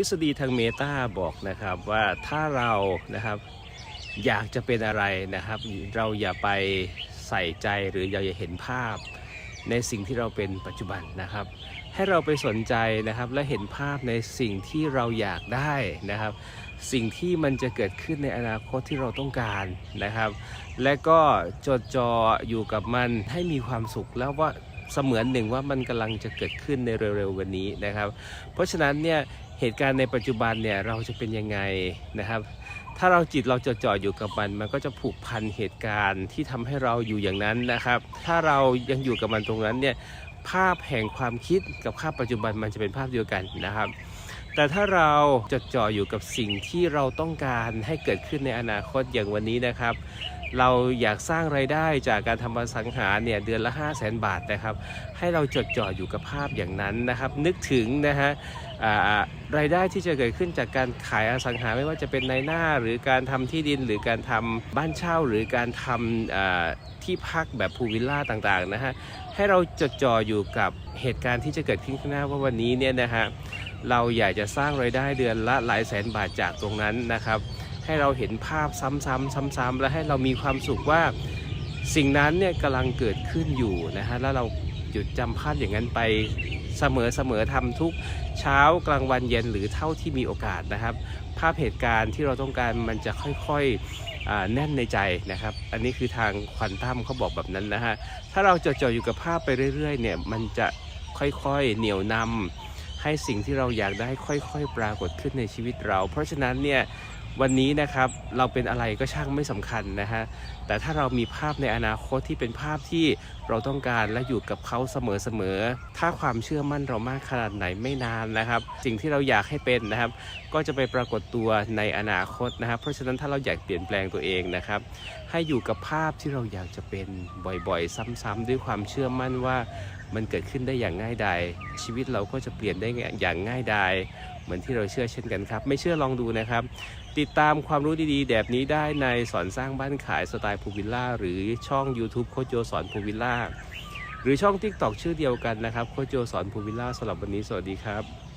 ฤษฎีทางเมตาบอกนะครับว่าถ้าเรานะครับอยากจะเป็นอะไรนะครับ เราอย่าไปใส่ใจหรือเราอย่าเห็นภาพ ในสิ่งที่เราเป็นปัจจุบันนะครับ ให้เราไปสนใจนะครับและเห็นภาพในสิ่งที่เราอยากได้นะครับ สิ่งที่มันจะเกิดขึ้นในอนาคตที่เราต้องการนะครับ และก็จดจ่ออยู่กับมันให้มีความสุขแล้วว่า เสมือนหนึ่งว่ามันกำลังจะเกิดขึ้นในเร็วๆวันนี้นะครับ เพราะฉะนั้นเนี่ยเหตุการณ์ในปัจจุบันเนี่ยเราจะเป็นยังไงนะครับ ถ้าเราจิตเราจดจ่ออยู่กับมันมันก็จะผูกพันเหตุการณ์ที่ทำให้เราอยู่อย่างนั้นนะครับ ถ้าเรายังอยู่กับมันตรงนั้นเนี่ยภาพแห่งความคิดกับภาพปัจจุบันมันจะเป็นภาพเดียวกันนะครับแต่ถ้าเราจดจ่ออยู่กับสิ่งที่เราต้องการให้เกิดขึ้นในอนาคตอย่างวันนี้นะครับ เราอยากสร้างไรายได้จากการทำอสังหาเนี่ยเดือนละ 5 0 0แสนบาทนะครับ ให้เราจดจ่ออยู่กับภาพอย่างนั้นนะครับ นึกถึงนะฮะรายได้ที่จะเกิดขึ้นจากการขายอสังหาไม่ว่าจะเป็นในหน้าหรือการทำที่ดินหรือการทำบ้านเช่าหรือการทำที่พักแบบพูลวิลล่าต่างๆนะฮะให้เราจดจ่ออยู่กับเหตุการณ์ที่จะเกิดขึ้นข้างหน้าว่าวันนี้เนี่ยนะฮะเราอยากจะสร้างไรายได้เดือนละหลายแสนบาทจากตรงนั้นนะครับ ให้เราเห็นภาพซ้ำๆซ้ำๆและให้เรามีความสุขว่าสิ่งนั้นเนี่ยกำลังเกิดขึ้นอยู่นะฮะแล้วเราหยุดจำภาพอย่างนั้นไปเสมอๆทำทุกเช้ากลางวันเย็นหรือเท่าที่มีโอกาสนะครับ ภาพเหตุการณ์ที่เราต้องการมันจะค่อยๆแน่นในใจนะครับ อันนี้คือทางควอนตัมเขาบอกแบบนั้นนะฮะถ้าเราจดจ่ออยู่กับภาพไปเรื่อยๆเนี่ยมันจะค่อยๆเหนี่ยวนำให้สิ่งที่เราอยากได้ค่อยๆ ปรากฏขึ้นในชีวิตเรา เพราะฉะนั้นเนี่ย วันนี้นะครับเราเป็นอะไรก็ช่างไม่สำคัญนะฮะแต่ถ้าเรามีภาพในอนาคตที่เป็นภาพที่เราต้องการและอยู่กับเขาเสมอๆถ้าความเชื่อมั่นเรามากขนาดไหนไม่นานนะครับ สิ่งที่เราอยากให้เป็นนะครับ ก็จะไปปรากฏตัวในอนาคตนะครับ เพราะฉะนั้นถ้าเราอยากเปลี่ยนแปลงตัวเองนะครับ ให้อยู่กับภาพที่เราอยากจะเป็นบ่อยๆ ซ้ำๆด้วยความเชื่อมั่นว่ามันเกิดขึ้นได้อย่างง่ายดายชีวิตเราก็จะเปลี่ยนได้อย่างง่ายดาย เหมือนที่เราเชื่อเช่นกันครับ ไม่เชื่อลองดูนะครับ ติดตามความรู้ดีๆ แบบนี้ได้ในสอนสร้างบ้านขายสไตล์พูวิลล่าหรือช่อง YouTube โคโจสอนพูวิลล่าหรือช่อง TikTok ชื่อเดียวกันนะครับโคโจสอนพูวิลล่าสำหรับวันนี้สวัสดีครับ